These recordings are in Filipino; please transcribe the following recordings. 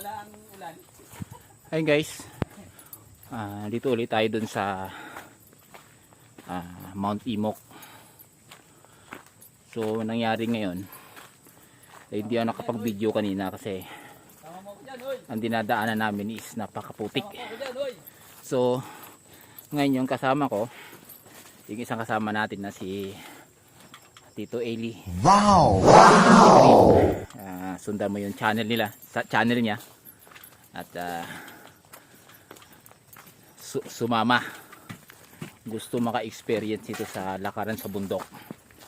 wala ang ulan. Hi guys. Ah, dito ulit tayo dun sa ah, Mount Imok. So, nangyari ngayon, eh, hindi ako nakapag-video kanina kasi ang dinadaanan namin is napakaputik. So, ngayon yung kasama ko, yung isang kasama natin na si Tito Eli. Wow! Ah, sundan mo yung channel nila, sa channel niya. At ah, su- sumama. Gusto maka-experience ito sa lakaran sa bundok.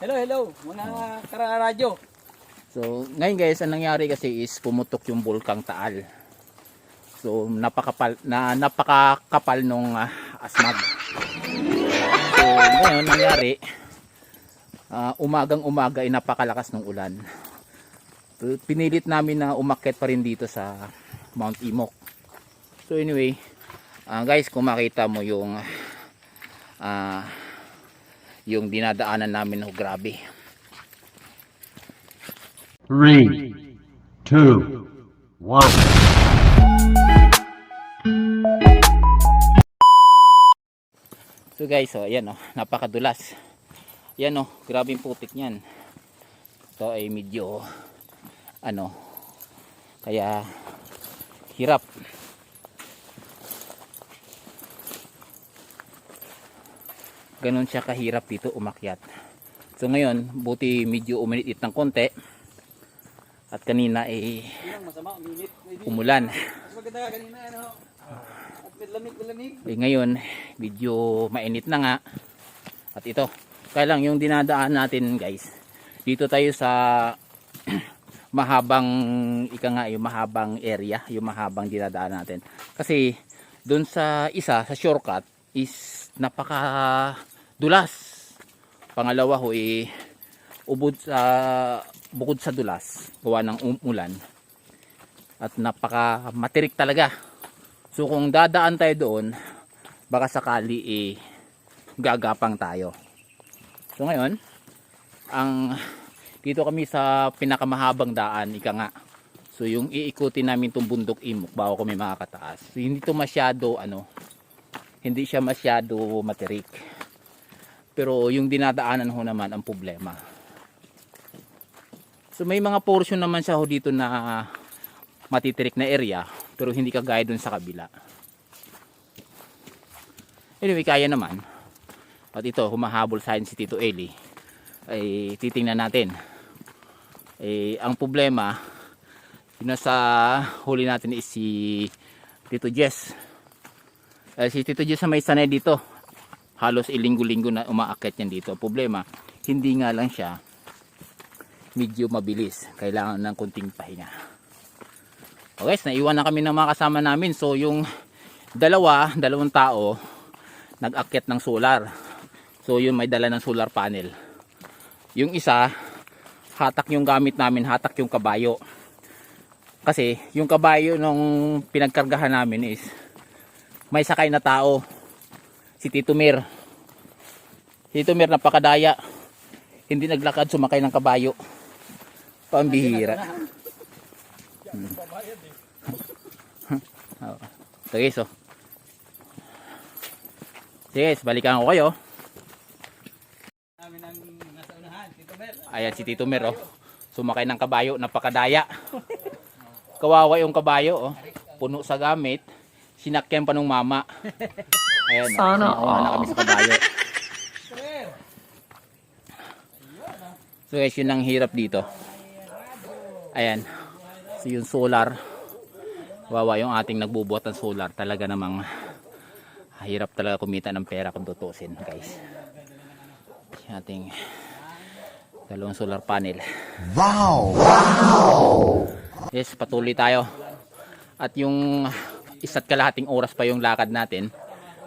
Hello, hello. Mga kararadyo. So, ngayon guys, ang nangyari kasi is pumutok yung bulkang Taal. So, napakapal na napakakapal nung ah, asmag. So, ngayon nangyari ah, umagang umaga ay napakalakas ng ulan. Pinilit namin na umakyat pa rin dito sa Mount Imok. So, anyway, ah, guys, kung makita mo yung ah, yung dinadaanan namin, oh, grabe. Three, two, one. So guys, oh, ayan oh, napakadulas. Yan oh, grabing putik niyan. Ito ay medyo ano, kaya hirap. Ganon siya kahirap dito umakyat. So ngayon, buti medyo uminit ng konti. At kanina eh Yung uminit. Maybe. umulan. Ano. Eh, ngayon, medyo mainit na nga. At ito, kaya lang yung dinadaan natin guys, dito tayo sa mahabang, ika nga yung mahabang area, yung mahabang dinadaan natin. Kasi, doon sa isa, sa shortcut, is napaka dulas. Pangalawa ho, eh, ubod sa, bukod sa dulas, gawa ng umulan, at napaka matirik talaga. So kung dadaan tayo doon, baka sakali eh gagapang tayo. So ngayon, ang dito kami sa pinakamahabang daan, ika nga. So yung iikutin namin tong bundok imok bago kami makakataas. So, hindi to masyado ano, hindi siya masyado matirik. Pero yung dinadaanan ho naman ang problema. So may mga portion naman siya ho dito na matitirik na area pero hindi kagaya dun sa kabila. Anyway, kaya naman. At ito, humahabol sa akin si Tito Eli. Ay titingnan natin. Eh, ang problema, yun sa huli natin is si Tito Jess. Eh, si Tito Jess na may sanay dito. Halos ilinggo-linggo na umaakyat yan dito. Problema, hindi nga lang siya medyo mabilis. Kailangan ng kunting pahinga. Okay, guys, naiwan na kami ng mga kasama namin. So, yung dalawa, dalawang tao, nag-akyat ng solar. So, yun may dala ng solar panel. Yung isa, hatak yung gamit namin, hatak yung kabayo. Kasi, yung kabayo nung pinagkargahan namin is, may sakay na tao. Si Tito Mir. Si Tito Mir, napakadaya. Hindi naglakad, sumakay ng kabayo. Pambihira. Ito guys, oh. Sige guys, balikan ko kayo. Namin ang nasa unahan. Tito Mer. Ayan si Tito Mer, oh. Sumakay ng kabayo, napakadaya. Kawawa yung kabayo, oh. Puno sa gamit. Sinakyan pa nung mama. Ayan, oh. Sana Nakuha na kami sa kabayo. So guys, yun ang hirap dito. Ayan. So yung solar. Wawa yung ating nagbubuhat ng solar. Talaga namang hirap talaga kumita ng pera kung tutusin guys. Yung ating dalawang solar panel. Wow! Yes, patuloy tayo. At yung isa't kalahating oras pa yung lakad natin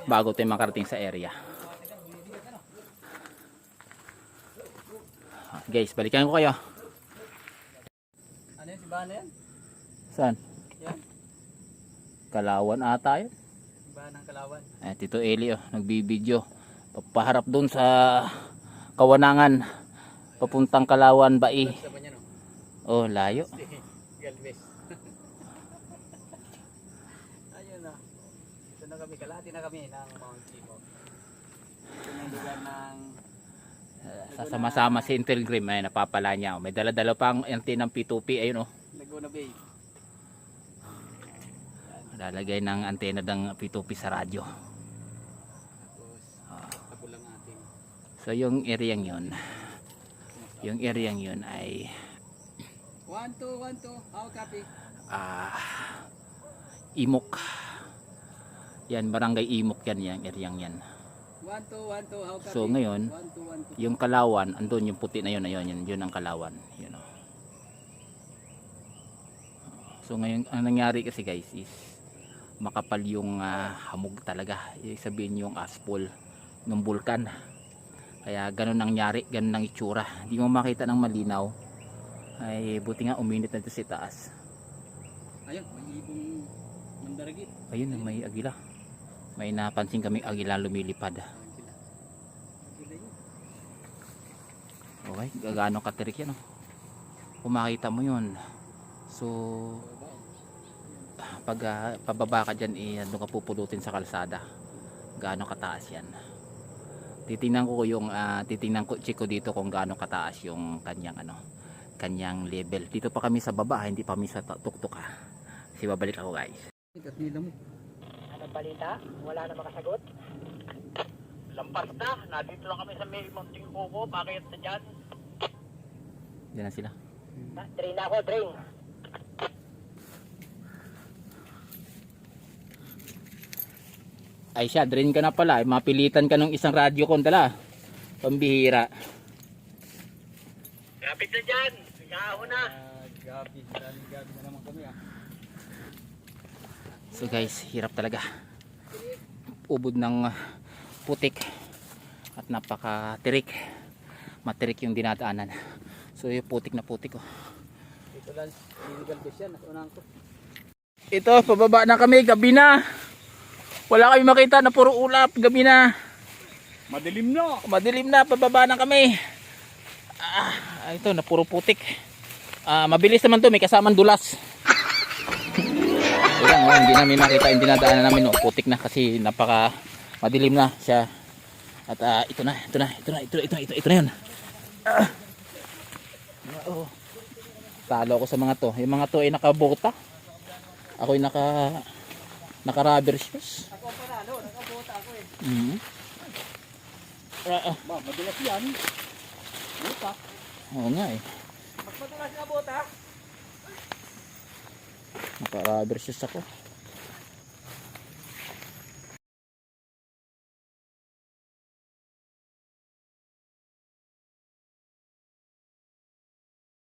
bago tayo makarating sa area. Guys, balikan ko kayo. Ano yan, si Bana yan? Saan? Yan. Kalawan ata yun. Si Bana ng Kalawan. Eh, Tito Eli oh, nagbibideo. Papaharap dun sa kawanangan. Papuntang Kalawan Bai. Oh, layo. Ayun na. Ito na kami, kalahati na kami ng Mount Timog. Ito na yung lugar ng Sasama-sama si Intelgrim ay napapala niya. May dala-dala pang antena ng P2P ayun oh. Laguna Bay. Lalagay ng antena ng P2P sa radyo. Tapos, ating So yung area yun, yung area yun ay 1, 2, 1, 2. How copy? ah Imok. Yan, barangay Imok yan, yung area yan. 1, 2, 1, 2. How copy? So, ngayon, 1, 2, 1, 2. Yung Kalawan, andun yung puti na yun, ayun, yun, yun ang Kalawan. Yun, oh. So ngayon, ang nangyari kasi guys is makapal yung ah, hamog talaga. Ibig sabihin yung aspol ng bulkan. Kaya ganun ang nangyari, ganun ang itsura. Hindi mo makita ng malinaw. Ay buti nga uminit na sa taas. Ayun, may ibong mandaragit. Ayun, may agila. May napansin kami agila lumilipad. Okay, gagano katirik yan. Oh. Kung makita mo yun. So, pag ah, pababa ka dyan, eh, doon ka pupulutin sa kalsada. Gaano kataas yan. Titingnan ko yung, ah, titingnan ko, check ko dito kung gaano kataas yung kanyang, ano, kanyang level. Dito pa kami sa baba, hindi pa kami sa tuktok ha. Kasi babalik ako guys. Anong balita? Wala na makasagot? Lampas na. Nandito lang kami sa may Mounting Coco. Bakit dyan? Yan na sila. Ah, Train ako, train. Ay siya, drain ka na pala. Mapilitan ka ng isang radyo kon dala. Pambihira. Kapit na dyan. Ikaw na. Ah, gabi. Maraming gabi na naman kami ah. So guys, hirap talaga. Ubod ng putik at napaka-tirik. Matirik yung dinadaanan. So yung putik na putik oh. Ito lang, illegal fish yan. Nasa unahan ko. Ito, pababa na kami, gabi na. Wala kami makita na puro ulap, gabi na. Madilim na. Madilim na, pababa na kami. Ah, ito na puro putik. Ah, mabilis naman to, may kasamang dulas. Ito oh, hindi namin makita yung dinadaanan namin, oh. putik na kasi napaka madilim na siya. At ah, ito na, ito na, ito na, ito, ito, ito, ito na yun. Ah. Oh. Talo ako sa mga to. Yung mga to ay nakabota. Ako ay naka naka rubber shoes. Ako ang panalo. Nakabota ako eh. Mhm. Ah, ah. Ba, madulas yan. Buta. Oo nga eh. Mas na bota. Naka rubber shoes ako.